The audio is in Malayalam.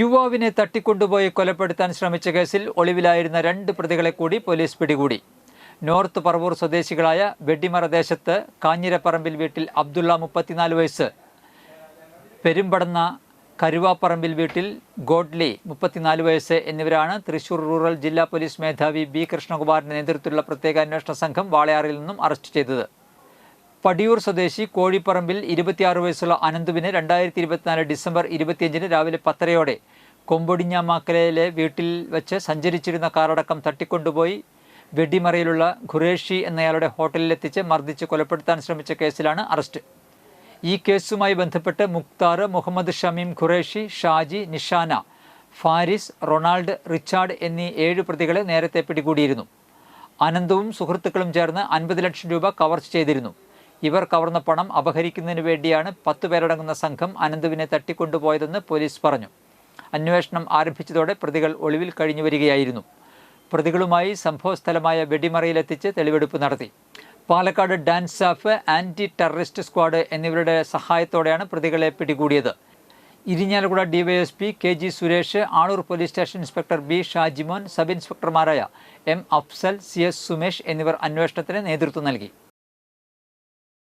യുവാവിനെ തട്ടിക്കൊണ്ടുപോയി കൊലപ്പെടുത്താൻ ശ്രമിച്ച കേസിൽ ഒളിവിലായിരുന്ന രണ്ട് പ്രതികളെ കൂടി പോലീസ് പിടികൂടി. നോർത്ത് പറവൂർ സ്വദേശികളായ വെഡിമറ ദേശത്ത് കാഞ്ഞിരപ്പറമ്പിൽ വീട്ടിൽ അബ്ദുള്ള മുപ്പത്തിനാല് വയസ്സ് പെരുമ്പടന്ന കരുവാപ്പറമ്പിൽ വീട്ടിൽ ഗോഡ്ലി മുപ്പത്തിനാല് വയസ്സ് എന്നിവരാണ് തൃശൂർ റൂറൽ ജില്ലാ പോലീസ് മേധാവി ബി കൃഷ്ണകുമാറിന്റെ നേതൃത്വത്തിലുള്ള പ്രത്യേക അന്വേഷണ സംഘം വാളയാറിൽ നിന്നും അറസ്റ്റ് ചെയ്തത്. പടിയൂർ സ്വദേശി കോഴിപ്പറമ്പിൽ ഇരുപത്തിയാറ് വയസ്സുള്ള അനന്തുവിനെ രണ്ടായിരത്തി ഇരുപത്തിനാല് ഡിസംബർ ഇരുപത്തിയഞ്ചിന് രാവിലെ പത്തരയോടെ കൊമ്പൊടിഞ്ഞാമാക്കലയിലെ വീട്ടിൽ വെച്ച് സഞ്ചരിച്ചിരുന്ന കാറടക്കം തട്ടിക്കൊണ്ടുപോയി. വെടിമറയിലുള്ള ഖുറേഷി എന്നയാളുടെ ഹോട്ടലിലെത്തിച്ച് മർദ്ദിച്ച് കൊലപ്പെടുത്താൻ ശ്രമിച്ച കേസിലാണ് അറസ്റ്റ്. ഈ കേസുമായി ബന്ധപ്പെട്ട് മുക്താർ മുഹമ്മദ് ഷമീം ഖുറേഷി ഷാജി നിഷാന ഫാരിസ് റൊണാൾഡ് റിച്ചാർഡ് എന്നീ ഏഴ് പ്രതികളെ നേരത്തെ പിടികൂടിയിരുന്നു. അനന്തവും സുഹൃത്തുക്കളും ചേർന്ന് അൻപത് ലക്ഷം രൂപ കവർച്ച ചെയ്തിരുന്നു. ഇവർ കവർന്ന പണം അപഹരിക്കുന്നതിന് വേണ്ടിയാണ് പത്ത് പേരടങ്ങുന്ന സംഘം അനന്തുവിനെ തട്ടിക്കൊണ്ടുപോയതെന്ന് പോലീസ് പറഞ്ഞു. അന്വേഷണം ആരംഭിച്ചതോടെ പ്രതികൾ ഒളിവിൽ കഴിഞ്ഞു വരികയായിരുന്നു. പ്രതികളുമായി സംഭവസ്ഥലമായ വെടിമറയിലെത്തിച്ച് തെളിവെടുപ്പ് നടത്തി. Palakkad DANSAF anti terrorist squad എന്നിവരുടെ സഹായത്തോടെയാണ് പ്രതികളെ പിടികൂടിയത്. Irinjalakuda DYSP K G Suresh Anoor police station inspector B Shajimon sub ഇൻസ്പെക്ടർമാരായ M Afzal C S Sumesh എന്നിവർ അന്വേഷണത്തിന് നേതൃത്വം നൽകി.